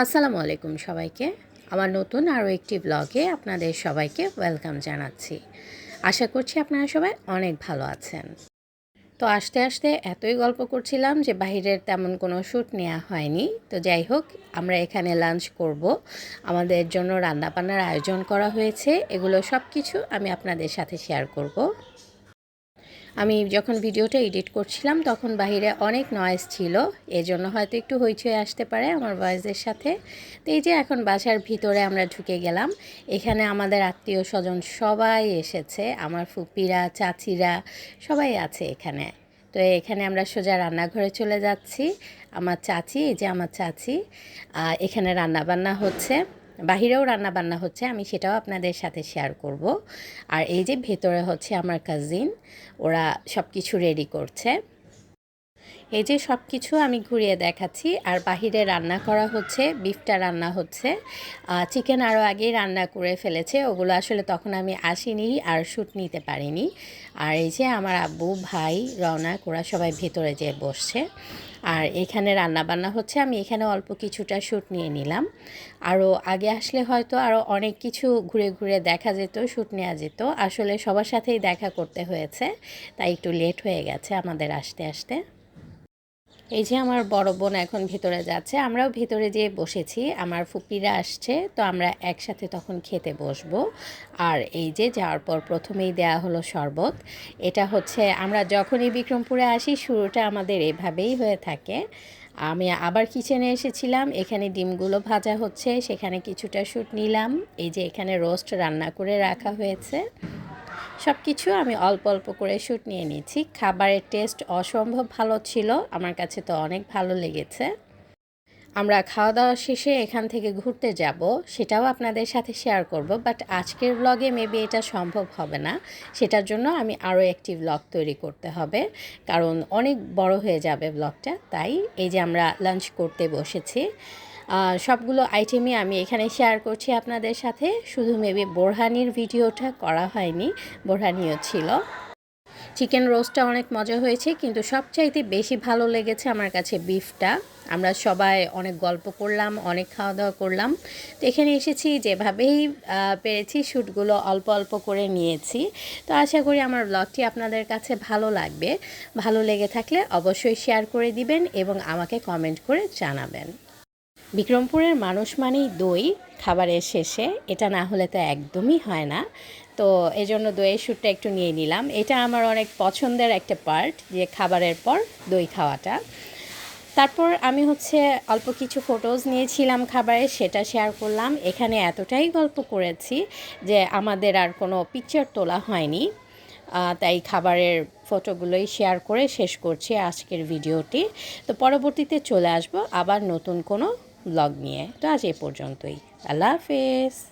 আসসালামু আলাইকুম সবাইকে। আমার নতুন আরও একটি ব্লগে আপনাদের সবাইকে ওয়েলকাম জানাচ্ছি। আশা করছি আপনারা সবাই অনেক ভালো আছেন। তো আস্তে আস্তে এতই গল্প করছিলাম যে বাইরের তেমন কোনো শ্যুট নেওয়া হয়নি। তো যাই হোক, আমরা এখানে লাঞ্চ করব। আমাদের জন্য রান্নাবান্নার আয়োজন করা হয়েছে। এগুলো সব কিছু আমি আপনাদের সাথে শেয়ার করব। আমি যখন ভিডিওটা এডিট করছিলাম, তখন বাহিরে অনেক নয়েজ ছিল। এজন্য হয়তো একটু হইচই আসতে পারে আমার ভয়েসের সাথে। তো এই যে এখন বাসার ভিতরে আমরা ঢুকে গেলাম। এখানে আমাদের আত্মীয় স্বজন সবাই এসেছে। আমার ফুপিরা, চাচিরা সবাই আছে এখানে। তো এখানে আমরা সোজা রান্নাঘরে চলে যাচ্ছি। আমার চাচি, এই যে আমার চাচি এখানে রান্না বান্না হচ্ছে। বাহিরেও রান্না বান্না হচ্ছে, আমি সেটাও আপনাদের সাথে শেয়ার করব। আর এই যে ভেতরে হচ্ছে আমার কাজিন ওরা সব কিছু রেডি করছে। এই যে সব কিছু আমি ঘুরিয়ে দেখাচ্ছি, আর বাহিরে রান্না করা হচ্ছে বিফটা রান্না হচ্ছে। চিকেন আরও আগেই রান্না করে ফেলেছে, ওগুলো আসলে তখন আমি আসিনি আর শ্যুট নিতে পারিনি। আর এই যে আমার আব্বু, ভাই, রওনা, ওরা সবাই ভেতরে যেয়ে বসছে। আর এখানে রান্না বান্না হচ্ছে, আমি এখানে অল্প কিছুটা শ্যুট নিয়ে নিলাম। আরও আগে আসলে হয়তো আরও অনেক কিছু ঘুরে ঘুরে দেখা যেত, শ্যুট নেওয়া যেত। আসলে সবার সাথেই দেখা করতে হয়েছে, তাই একটু লেট হয়ে গেছে আমাদের আসতে আসতে। এই যে আমার বড় বোন এখন ভেতরে যাচ্ছে, আমরাও ভেতরে যেয়ে বসেছি, আমার ফুপিরা আসছে, তো আমরা একসাথে তখন খেতে বসবো। আর এই যে যাওয়ার পর প্রথমেই দেয়া হলো শরবত, এটা হচ্ছে আমরা যখনই বিক্রমপুরে আসি, শুরুটা আমাদের এভাবেই হয়ে থাকে। আমি আবার কিচেনে এসেছিলাম, এখানে ডিমগুলো ভাজা হচ্ছে, সেখানে কিছুটা শ্যুট নিলাম, এই যে এখানে রোস্ট রান্না করে রাখা হয়েছে। সব কিছু আমি অল্প অল্প করে শ্যুট নিয়ে নিয়েছি। খাবারের টেস্ট অসম্ভব ভালো ছিল, আমার কাছে তো অনেক ভালো লেগেছে। আমরা খাওয়া দাওয়া শেষে এখান থেকে ঘুরতে যাব, সেটাও আপনাদের সাথে শেয়ার করব বাট আজকের ব্লগে মেবি এটা সম্ভব হবে না। সেটার জন্য আমি আরও একটি ব্লগ তৈরি করতে হবে, কারণ অনেক বড় হয়ে যাবে ব্লগটা তাই এই যে আমরা লাঞ্চ করতে বসেছি। সবগুলো আইটেমই আমি এখানে শেয়ার করছি আপনাদের সাথে। শুধু মেবি বোরহানির ভিডিওটা করা হয়নি, বোরহানিও ছিল। চিকেন রোস্টটা অনেক মজা হয়েছে, কিন্তু সবচাইতে বেশি ভালো লেগেছে আমার কাছে বিফটা আমরা সবাই অনেক গল্প করলাম, অনেক খাওয়া দাওয়া করলাম। তো এখানে এসেছি, যেভাবেই পেরেছি শ্যুটগুলো অল্প অল্প করে নিয়েছি। তো আশা করি আমার ব্লগটি আপনাদের কাছে ভালো লাগবে। ভালো লেগে থাকলে অবশ্যই শেয়ার করে দিবেন এবং আমাকে কমেন্ট করে জানাবেন। বিক্রমপুরের মানুষ মানেই দই খাবারের শেষে। এটা না হলে তো একদমই হয় না। তো এই জন্য দইয়ের শ্যুটটা একটু নিয়ে নিলাম। এটা আমার অনেক পছন্দের একটা পার্ট যে খাবারের পর দই খাওয়াটা। তারপর আমি হচ্ছে অল্প কিছু ফটোজ নিয়েছিলাম খাবারের সেটা শেয়ার করলাম। এখানে এতটাই গল্প করেছি যে আমাদের আর কোনো পিকচার তোলা হয়নি। তাই খাবারের ফটোগুলোই শেয়ার করে শেষ করছি আজকের ভিডিওটি তো পরবর্তীতে চলে আসব আবার নতুন কোনো ব্লগ নিয়ে। তো আজ এ পর্যন্তই। আল্লাহ হাফেজ।